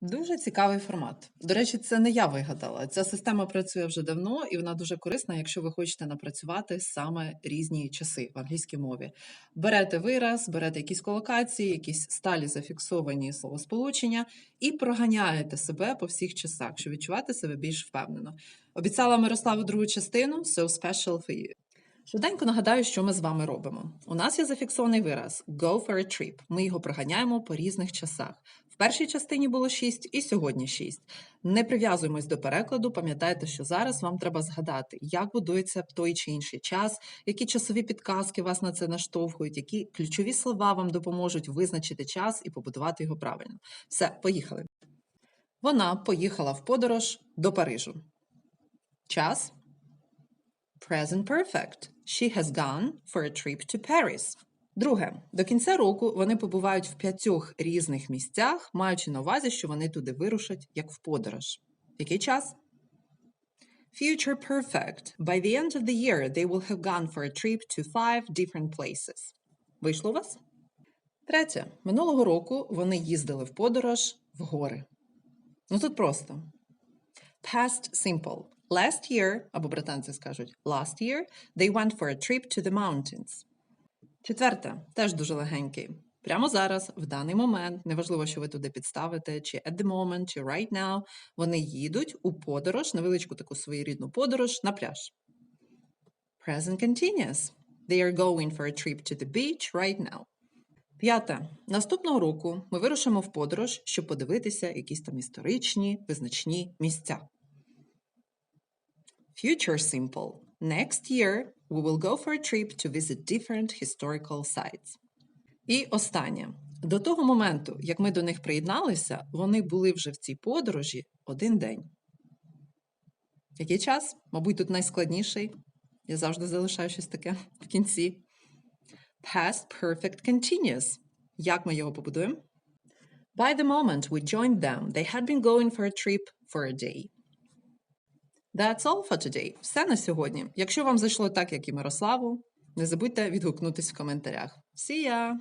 Дуже цікавий формат. До речі, це не я вигадала. Ця система працює вже давно, і вона дуже корисна, якщо ви хочете напрацювати саме різні часи в англійській мові. Берете вираз, берете якісь колокації, якісь сталі зафіксовані словосполучення і проганяєте себе по всіх часах, щоб відчувати себе більш впевнено. Обіцяла Мирославу другу частину so special for you. Швиденько нагадаю, що ми з вами робимо. У нас є зафіксований вираз go for a trip. Ми його проганяємо по різних часах. В першій частині було 6 і сьогодні 6. Не прив'язуємось до перекладу. Пам'ятайте, що зараз вам треба згадати, як будується той чи інший час, які часові підказки вас на це наштовхують, які ключові слова вам допоможуть визначити час і побудувати його правильно. Все, поїхали. Вона поїхала в подорож до Парижу. Час Present perfect. She has gone for a trip to Paris. Друге, до кінця року вони побувають в п'ятьох різних місцях, маючи на увазі, що вони туди вирушать як в подорож. Який час? Future perfect. By the end of the year, they will have gone for a trip to five different places. Вийшло у вас? Третє. Минулого року вони їздили в подорож в гори. Ну тут просто. Past simple. Last year, або британці скажуть last year, they went for a trip to the mountains. Четверте, теж дуже легенький. Прямо зараз, в даний момент, неважливо, що ви туди підставите, чи at the moment, чи right now, вони їдуть у подорож, невеличку таку своєрідну подорож на пляж. Present continuous. They are going for a trip to the beach right now. П'яте. Наступного року ми вирушимо в подорож, щоб подивитися якісь там історичні, визначні місця. Future simple. Next year we will go for a trip to visit different historical sites. І останнє. До того моменту, як ми до них приєдналися, вони були вже в цій подорожі один день. Який час? Мабуть, тут найскладніший. Я завжди залишаю щось таке в кінці. Past perfect continuous. Як ми його побудуємо? By the moment we joined them, they had been going for a trip for a day. That's all for today. Все на сьогодні. Якщо вам зайшло так, як і Мирославу, не забудьте відгукнутись в коментарях. See ya!